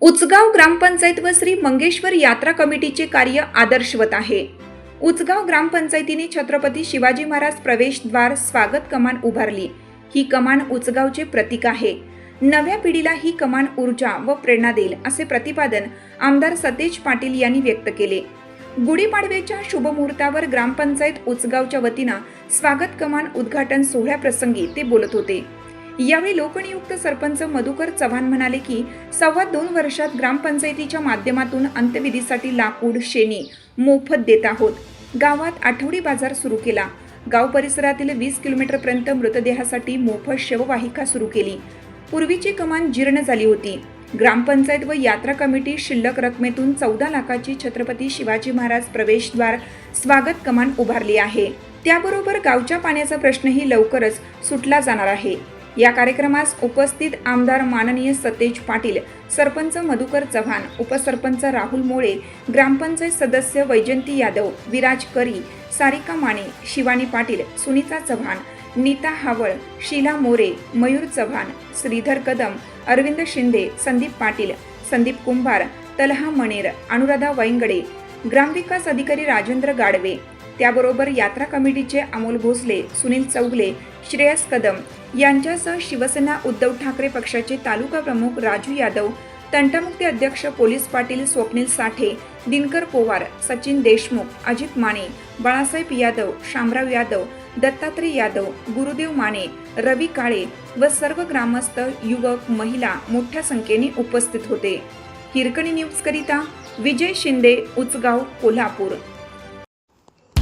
उचगाव ग्रामपंचायत व श्री मंगेश्वर यात्रा कमिटीचे कार्य आदर्शवत आहे. उचगाव ग्रामपंचायतीने छत्रपती शिवाजी महाराज प्रवेशद्वार स्वागत कमान उभारली. ही कमान उचगावचे प्रतीक आहे. नव्या पिढीला ही कमान ऊर्जा व प्रेरणा देईल असे प्रतिपादन आमदार सतेज पाटील यांनी व्यक्त केले. गुढीपाडव्याच्या शुभमुहूर्तावर ग्रामपंचायत उचगावच्या वतीनं स्वागत कमान उद्घाटन सोहळ्याप्रसंगी ते बोलत होते. यावेळी लोकनियुक्त सरपंच मधुकर चव्हाण म्हणाले की सव्वा दोन वर्षात ग्रामपंचायतीच्या माध्यमातून अंत्यविधीसाठी लाकूड शेणी मोफत देत आहोत. गावात आठवडी बाजार सुरू केला. गाव परिसरातील वीस किलोमीटरपर्यंत मृतदेहासाठी मोफत शववाहिका सुरू केली. पूर्वीची कमान जीर्ण झाली होती. ग्रामपंचायत व यात्रा कमिटी शिल्लक रकमेतून चौदा लाखाची छत्रपती शिवाजी महाराज प्रवेशद्वार स्वागत कमान उभारली आहे. त्याबरोबर गावच्या पाण्याचा प्रश्नही लवकरच सुटला जाणार आहे. या कार्यक्रमास उपस्थित आमदार माननीय सतेज पाटील सरपंच मधुकर चव्हाण उपसरपंच राहुल मोळे ग्रामपंचायत सदस्य वैजंती यादव विराज करी सारिका माने शिवानी पाटील सुनीता चव्हाण नीता हावळ शीला मोरे मयूर चव्हाण श्रीधर कदम अरविंद शिंदे संदीप पाटील संदीप कुंभार तलहा मणेर अनुराधा वैंगडे ग्रामविकास अधिकारी राजेंद्र गाडवे. त्याबरोबर यात्रा कमिटीचे अमोल भोसले सुनील चौगले श्रेयस कदम यांच्यासह शिवसेना उद्धव ठाकरे पक्षाचे तालुका प्रमुख राजू यादव तंटामुक्ती अध्यक्ष पोलीस पाटील स्वप्नील साठे दिनकर पोवार सचिन देशमुख अजित माने बाळासाहेब यादव शामराव यादव दत्तात्रय यादव गुरुदेव माने रवी काळे व सर्व ग्रामस्थ युवक महिला मोठ्या संख्येने उपस्थित होते. हिरकणी न्यूज करिता विजय शिंदे उचगाव कोल्हापूर.